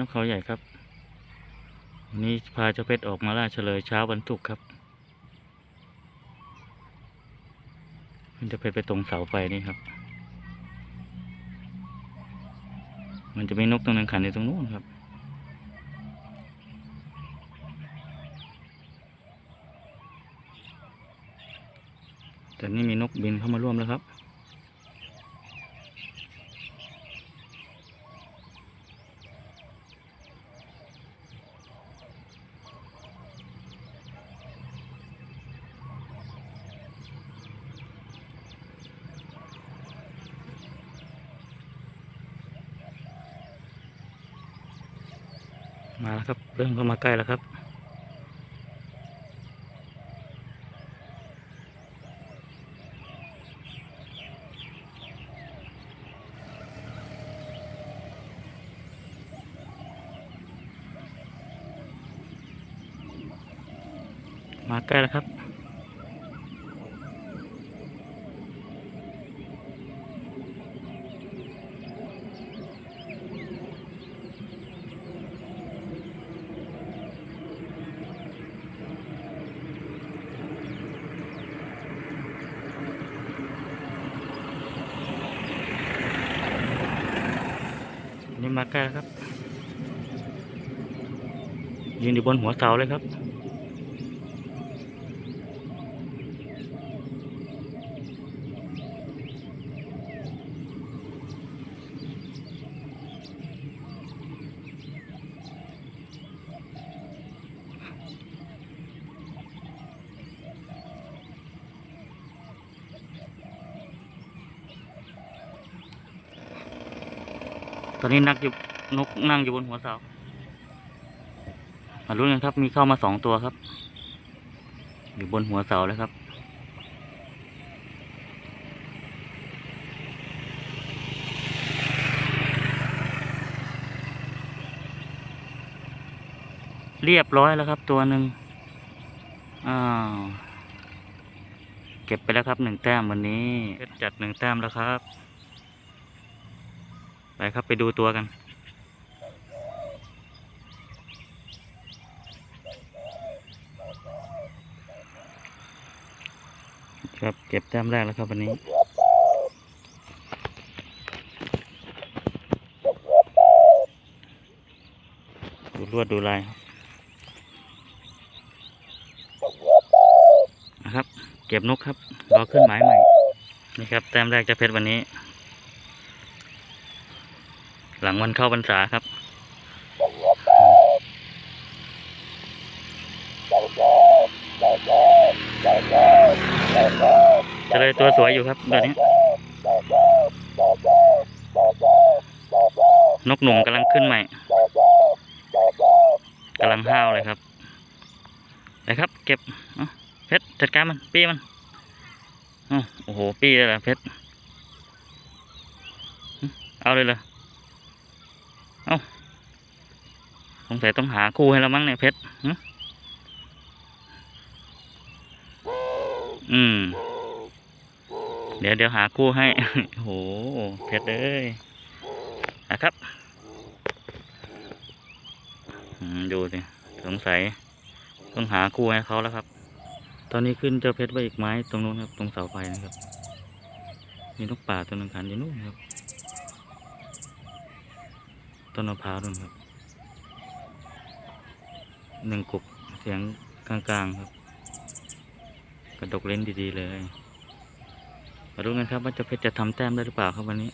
นกเขาใหญ่ครับ วันนี้พาเจ้าเพชรออกมาล่าเฉลยเช้าวันศุกร์ครับ มันจะเพชรไปตรงเสาไฟนี่ครับ มันจะมีนกตัวหนึงขันอยู่ตรงนู้นครับแต่นี่มีนกบินเข้ามาร่วมแล้วครับ มาแล้วครับ เริ่มเข้ามาใกล้แล้วครับมาใกล้แล้วครับ นี่มาใกล้แล้วครับยืนอยู่บนหัวเสาเลยครับ ตอนนี้นักอยู่นกนั่งอยู่บนหัวเสามาลุ้นกันครับ มีเข้ามาสองตัวครับ อยู่บนหัวเสาเลยครับเรียบร้อยแล้วครับ ตัวหนึ่งอ้าว เก็บไปแล้วครับหนึ่งแต้มวันนี้ จัดหนึ่งแต้มแล้วครับ ไปครับไปดูตัวกัน ครับเก็บแต้มแรกแล้วครับวันนี้ดูลวดดูลายครับนะครับ เก็บนกครับรอขึ้นหมายใหม่นี่ครับแต้มแรกจะเพชรวันนี้ หลังวันเข้าพรรษาครับจะเลยตัวสวยอยู่ครับเดี๋ยวนี้ นกหนุ่มกำลังขึ้นใหม่กำลังห้าวเลยครับไปครับ เก็บเพชรจัดการมัน ปี้มันโอ้โห ปี้เลยเหรอเพชร เอาเลยเหรอเอา สงสัยต้องหาคู่ให้แล้วมั้งเนี่ยเพชรอืม เดี๋ยวเดี๋ยวหาคู่ให้ โห เพชรเอ้ยนะครับดูสิ สงสัย ต้องหาคู่ให้เขาแล้วครับ ตอนนี้ขึ้นเจ้าเพชรไปอีกไม้ตรงนู้นครับ ตรงเสาไฟนะครับ มีนกป่าตัวหนึงขันอยู่นู่นครับ ต้นมะพร้าวนู่นครับ หนึ่งกุกเสียงกลางๆครับ กระดกเล่นดีๆเลยมาดูกันครับว่าเจ้าเพชรจะทำแต้มได้หรือเปล่าครับวันนี้